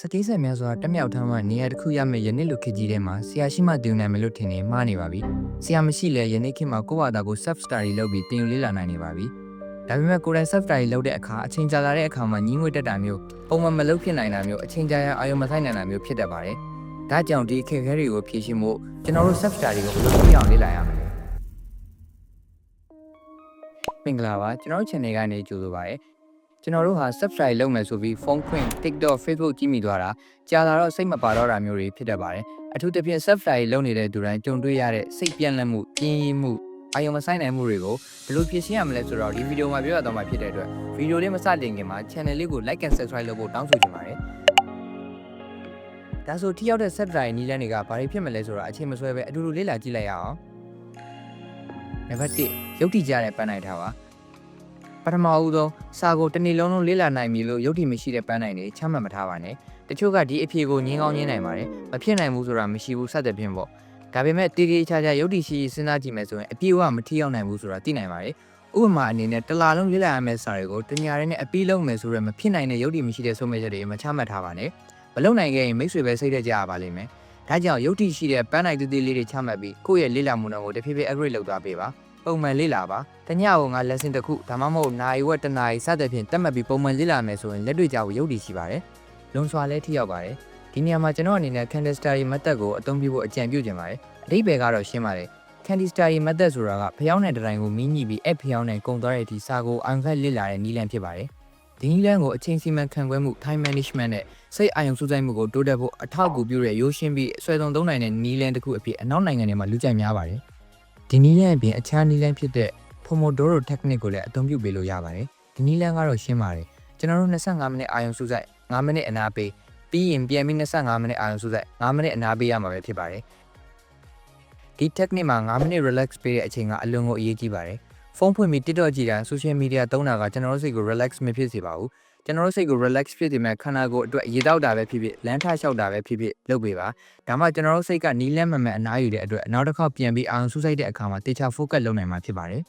စတေးဆက်များစွာတက်မြောက်ထမ်းမှနေရာတစ်ခုရမယ့်ယနေ့လိုခေတ်ကြီးထဲမှာဆရာရှိမှတင်နိုင်မယ်လို့ထင်နေမှားနေပါပြီ။ဆရာမရှိလဲယနေ့ခေတ်မှာကိုယ့်ဘာသာကို self study လုပ်ပြီးတင်ယူလေ့လာနိုင်နေပါပြီ။ဒါပေမဲ့ကိုယ်တိုင် self study လုပ်တဲ့အခါအချိန်ကြာလာတဲ့အခါမှာညှင်းငွေတက်တာမျိုးပုံမှန်မလုပ်ဖြစ်နိုင်တာမျိုးအချိန်ကြာရအာရုံမဆိုင်နိုင်တာမျိုးဖြစ်တတ်ပါတယ်။ဒါကြောင့်ဒီအခက်အခဲတွေကိုဖြေရှင်းဖို့ကျွန်တော်တို့ self study ကိုဘယ်လိုပြအောင်လေ့လာရမလဲ။မင်္ဂလာပါကျွန်တော်တို့ channel ကနေကြိုဆိုပါရစေ။ ကျွန်တော်တို့ဟာ subscribe လုပ်မယ်ဆိုပြီးဖုန်းဖွင့် TikTok Facebook ကြည့်မိသွားတာကြာလာတော့စိတ်မပါတော့တာမျိုးတွေဖြစ်တတ်ပါတယ်အထူးသဖြင့် subscribe လုပ်နေတဲ့သူတိုင်းကြုံတွေ့ရတဲ့စိတ်ပြန့်လန့်မှုပြင်းရင်းမှုအာရုံမဆိုင်နိုင်မှုတွေကိုဘယ်လိုဖြေရှင်းရမလဲဆိုတော့ဒီဗီဒီယိုမှာပြောရတော့မှာဖြစ်တဲ့အတွက်ဗီဒီယိုလေးမစတင်ခင်မှာ channel လေးကို like and subscribe လုပ်ဖို့တောင်းဆိုချင်ပါတယ်ဒါဆိုထိရောက်တဲ့ subscribe နီးလန်းတွေကဘာတွေဖြစ်မလဲဆိုတော့အချိန်မဆွဲပဲအတူတူလေ့လာကြည့်လိုက်ရအောင်နံပါတ်1ရုပ်တည်ကြတဲ့ပန်းနိုင်ထားပါ ပထမဦးဆုံးစာကိုတစ်နေ့လုံးလုံးလေ့လာနိုင်ပြီလို့ယုတ်တိမရှိတဲ့ပန်းနိုင်တွေချမှတ်မထားပါနဲ့တချို့ကဒီအဖြေကိုငင်းကောင်းငင်းနိုင်ပါတယ်မဖြစ်နိုင်ဘူးဆိုတာမရှိဘူးစသဖြင့်ပေါ့ဒါပေမဲ့တေးသေးချာချာယုတ်တိရှိရှိစဉ်းစားကြည့်မယ်ဆိုရင်အပြည့်အဝမထီရောက်နိုင်ဘူးဆိုတာသိနိုင်ပါတယ်ဥပမာအနေနဲ့တစ်လာလုံးလေ့လာရမယ့်စာတွေကိုတညာရဲနဲ့အပြီးလုံးမယ်ဆိုရမဖြစ်နိုင်တဲ့ယုတ်တိမရှိတဲ့ဆုံးဖြတ်ချက်တွေမချမှတ်ထားပါနဲ့မလုံနိုင်ခဲ့ရင်မိတ်ဆွေပဲစိတ်သက်ကြရပါလိမ့်မယ်ဒါကြောင့်ယုတ်တိရှိတဲ့ပန်းနိုင်သေးသေးလေးတွေချမှတ်ပြီးကိုယ့်ရဲ့လေ့လာမှုနှုန်းကိုတဖြည်းဖြည်း upgrade လုပ်သွားပေးပါ ပုံမှန်လေ့လာပါတညကိုငါ lesson တစ်ခုဒါမှမဟုတ်နိုင်ဝက်တစ်နာရီစသဖြင့်တက်မှတ်ပြီးပုံမှန်လေ့လာမယ်ဆိုရင်လက်တွေ့ကြဖို့ယုတ်တည်ရှိပါတယ်လုံစွာလည်းထိရောက်ပါတယ်ဒီနေရာမှာကျွန်တော်အနေနဲ့ candle study method ကိုအသုံးပြုဖို့အကြံပြုချင်ပါတယ်အဓိပ္ပာယ်ကတော့ရှင်းပါတယ် candy study method ဆိုတာကဖျောင်းတဲ့တတိုင်းကိုမီးညှိပြီးအဲ့ဖျောင်းတဲ့ကုံသွားတဲ့အထိစာကိုအန်ဖက်လေ့လာတဲ့နည်းလမ်းဖြစ်ပါတယ်ဒီနည်းလမ်းကိုအချိန်စီမံခန့်ခွဲမှု time management နဲ့စိတ်အာရုံစူးစိုက်မှုကိုတိုးတက်ဖို့အထောက်အကူပြုတဲ့ရိုးရှင်းပြီးအဆွဲဆုံးသုံးနိုင်တဲ့နည်းလမ်းတစ်ခုအဖြစ်အနောက်နိုင်ငံတွေမှာလူကြိုက်များပါတယ် ဒီနည်းလမ်းအပြင်အခြားနည်းလမ်းဖြစ်တဲ့ Pomodoro technique ကိုလည်းအသုံးပြုပေးလို့ရပါတယ်ဒီနည်းလမ်းကတော့ရှင်းပါတယ်ကျွန်တော်တို့25မိနစ်အာရုံစူးစိုက်5မိနစ်အနားပေးပြီးရင်ပြန်ပြီး25မိနစ်အာရုံစူးစိုက်5မိနစ်အနားပေးရမှာပဲဖြစ်ပါတယ်ဒီ technique မှာ5မိနစ် relax ပေးတဲ့အချိန်ကအလွန်ကိုအရေးကြီးပါတယ်ဖုန်းဖွင့်ပြီး TikTok ကြည့်တာ social media သုံးတာကကျွန်တော်တို့စိတ်ကို relax မဖြစ်စေပါဘူး ကျွန်တော်တို့စိတ်ကို relax ဖြစ်စေမဲ့ခန္ဓာကိုယ်အတွက်ရေတောက်တာပဲဖြစ်ဖြစ်လမ်းထလျှောက်တာပဲဖြစ်ဖြစ်လုပ်ပေးပါဒါမှကျွန်တော်တို့စိတ်ကနီးလန်းမှန်မှန်အနားယူတဲ့အတွက်နောက်တစ်ခေါက်ပြန်ပြီးအာရုံစူးစိုက်တဲ့အခါမှာတေချာ focus လုပ်နိုင်မှာဖြစ်ပါတယ်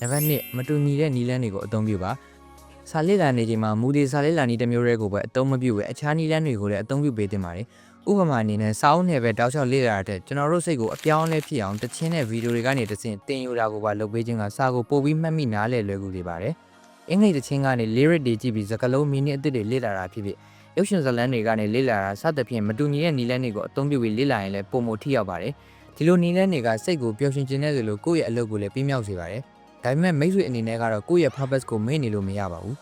နံပါတ်1မတူညီတဲ့နီးလန်းတွေကိုအသုံးပြုပါစာလေ့လာနေချိန်မှာမူဒီစာလေ့လာနည်းတစ်မျိုးတည်းကိုပဲအသုံးမပြုဘဲအခြားနည်းလမ်းတွေကိုလည်းအသုံးပြုပေးသင့်ပါတယ်ဥပမာအနေနဲ့စာအုပ်နယ်ပဲတောက်လျှောက်လေ့လာရတဲ့ကျွန်တော်တို့စိတ်ကိုအပြောင်းအလဲဖြစ်အောင်တချင်းတဲ့ဗီဒီယိုတွေကနေတစ်ဆင့်တင်ယူတာကိုပါလုပ်ပေးခြင်းကစာကိုပို့ပြီးမှတ်မိနားလည်လွယ်ကူစေပါတယ် အင်္ဂလိပ်တချင်းကနေ lyric တွေကြည့်ပြီးစကားလုံးမီနစ်အသစ်တွေလေ့လာတာဖြစ်ဖြစ်ရုပ်ရှင်ဇာတ်လမ်းတွေကနေလေ့လာတာစသဖြင့်မတူညီတဲ့နည်းလမ်းတွေကိုအသုံးပြုပြီးလေ့လာရင်လည်းပုံမထိရောက်ပါတယ်ဒီလိုနည်းလမ်းတွေကစိတ်ကိုပျော်ရွှင်ခြင်းတဲ့ဆိုလို့ကိုယ့်ရဲ့အလုပ်ကိုလည်းပြင်းမြောက်စေပါတယ်ဒါပေမဲ့မိတ်ဆွေအနေနဲ့ကတော့ကိုယ့်ရဲ့ purpose ကိုမေ့နေလို့မရပါဘူး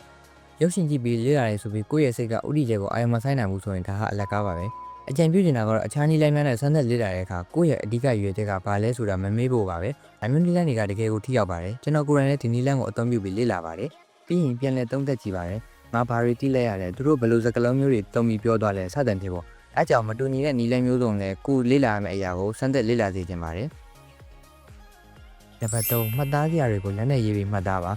ရုပ်ရှင်ကြည့်ပြီးလေ့လာရဲဆိုပြီးကိုယ့်ရဲ့စိတ်ကဥတီကျဲကိုအာရုံမဆိုင်နိုင်ဘူးဆိုရင်ဒါဟာအလက်ကားပါပဲအကြံပြုချင်တာကတော့အခြားနည်းလမ်းများနဲ့ဆန်းသက်လေ့လာတဲ့အခါကိုယ့်ရဲ့အဓိကရွေချက်ကဘာလဲဆိုတာမမေ့ဖို့ပါပဲအမျိုးနည်းလမ်းတွေကတကယ်ကိုထိရောက်ပါတယ်ကျွန်တော်ကိုယ်တိုင်လည်းဒီနည်းလမ်းကိုအသုံးပြုပြီးလေ့လာပါတယ် ပြီးရင်ပြန်လည်သုံးသပ်ကြည့်ပါတယ်ငါဘာတွေတိလိုက်ရတယ်သူတို့ဘယ်လိုစကားလုံးမျိုးတွေသုံးပြီးပြောသွားလဲစသဖြင့်ပေါ့အဲကြောင့်မတူညီတဲ့နည်းလမ်းမျိုးစုံလည်းကိုယ်လေ့လာရမယ့်အရာကိုဆန်းသက်လေ့လာစေချင်ပါတယ်နံပါတ်3မှတ်သားစရာတွေကိုလက်နဲ့ရေးပြီးမှတ်သားပါ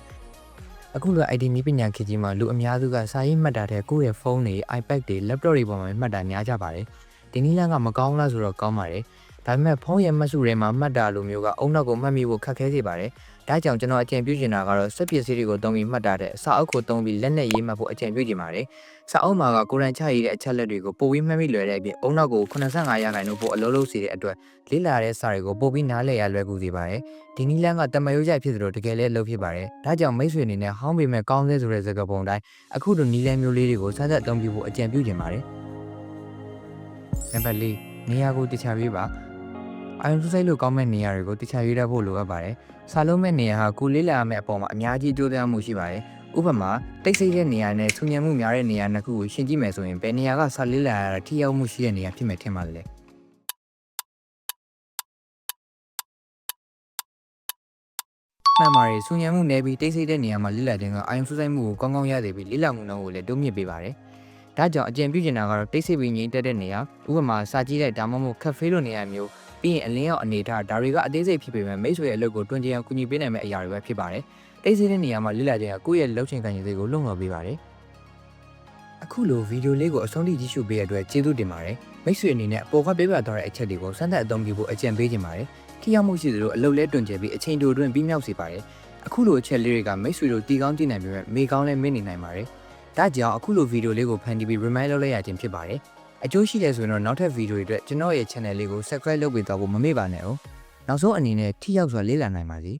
အခုလို ID နည်းပညာခေတ်ကြီးမှာလူအများစုကစာရေးမှတ်တာတဲ့ကိုယ့်ရဲ့ဖုန်းတွေ iPad တွေ laptop တွေပေါ်မှာမှတ်တာများကြပါတယ်ဒီနည်းလမ်းကမကောင်းလားဆိုတော့ကောင်းပါတယ် ဒါပေမဲ့ဖုန်းရဲ့မှတ်စုထဲမှာမှတ်တာလိုမျိုးကအုံနောက်ကိုမှတ်မိဖို့ခက်ခဲစေပါတယ်ဒါကြောင့်ကျွန်တော်အကြံပြုချင်တာကတော့စက်ပစ္စည်းတွေကိုသုံးပြီးမှတ်တာတဲ့အစာအုပ်ကိုသုံးပြီးလက်နဲ့ရေးမှတ်ဖို့အကြံပြုချင်ပါတယ်စာအုပ်မှာကကိုရန်ချရေးတဲ့အချက်လက်တွေကိုပိုပြီးမှတ်မိလွယ်တဲ့အပြင်အုံနောက်ကို85ရာခိုင်နှုန်းပိုအလုံးလုံးစေတဲ့အတွက်လေးလာတဲ့စာတွေကိုပိုပြီးနားလည်ရလွယ်ကူစေပါတယ်ဒီနည်းလမ်းကတမယိုးရိုက်ဖြစ်သလိုတကယ်လည်းလုပ်ဖြစ်ပါတယ်ဒါကြောင့်မိတ်ဆွေအနေနဲ့ဟောင်းပေမဲ့ကောင်းစေဆိုတဲ့စကားပုံတိုင်းအခုလိုနည်းလမ်းမျိုးလေးတွေကိုစမ်းသပ်အသုံးပြုဖို့အကြံပြုချင်ပါတယ်နံပါတ်၄နေရာကိုတခြားပြေးပါ အာရုံစူးစိုက်လို့ကောင်းမဲ့နေရာတွေကိုတခြားရွေးတတ်ဖို့လိုအပ်ပါတယ်။စာလုံးမဲ့နေရာဟာကိုလေးလာရမယ့်အပေါ်မှာအများကြီးအကျိုးသက်ရောက်မှုရှိပါတယ်။ဥပမာတိတ်ဆိတ်တဲ့နေရာနဲ့ဆူညံမှုများတဲ့နေရာနှစ်ခုကိုရှင်းကြည့်မယ်ဆိုရင်ဘယ်နေရာကစာလေးလာရတာထိရောက်မှုရှိတဲ့နေရာဖြစ်မယ်ထင်ပါလဲ။မှန်ပါတယ်ဆူညံမှုနည်းပြီးတိတ်ဆိတ်တဲ့နေရာမှာလိလာခြင်းကအာရုံစူးစိုက်မှုကိုကောင်းကောင်းရစေပြီးလိလာမှုနှုန်းကိုလည်းတိုးမြင့်ပေးပါတယ်။ဒါကြောင့်အကြံပြုချင်တာကတော့တိတ်ဆိတ်ပြီးငြိမ်သက်တဲ့နေရာဥပမာစာကြည့်တဲ့ဒါမှမဟုတ်ကဖေးလိုနေရာမျိုး ပြီးရင်အလင်းရောက်အနေထားဒါတွေကအသေးစိတ်ဖြစ်ပေမဲ့မိတ်ဆွေရဲ့အလုပ်ကိုတွင်ကြံအောင်ကူညီပေးနိုင်မယ့်အရာတွေပဲဖြစ်ပါတယ်။တိတ်ဆိတ်တဲ့နေရာမှာလိလာခြင်းကကိုယ့်ရဲ့လှုပ်ချင်ခံရစိတ်ကိုလုံလော်ပေးပါတယ်။အခုလိုဗီဒီယိုလေးကိုအဆုံးထိကြည့်ရှုပေးရတဲ့အတွက်ကျေးဇူးတင်ပါတယ်။မိတ်ဆွေအနေနဲ့အပေါ်ကပြပြသွားတဲ့အချက်တွေကိုစမ်းသပ်အသုံးပြုဖို့အကြံပေးချင်ပါတယ်။ထိရောက်မှုရှိသလိုအလုပ်လဲတွင်ကျပြီးအချိန်တိုတွင်ပြီးမြောက်စေပါတယ်။အခုလိုအချက်လေးတွေကမိတ်ဆွေတို့တီကောင်းကြည့်နိုင်ပေမဲ့မေကောင်းလည်းမင်းနေနိုင်ပါတယ်။ဒါကြောင့်အခုလိုဗီဒီယိုလေးကိုဖန်တီးပြီး remind လုပ်လိုက်ရခြင်းဖြစ်ပါတယ် အကျိုးရှိတယ်ဆိုရင်တော့နောက်ထပ်ဗီဒီယိုတွေအတွက်ကျွန်တော်ရဲ့ channel လေးကို subscribe လုပ်ပေးသွားဖို့မမေ့ပါနဲ့哦နောက်ဆုံးအနေနဲ့ထိရောက်စွာလေ့လာနိုင်ပါစေ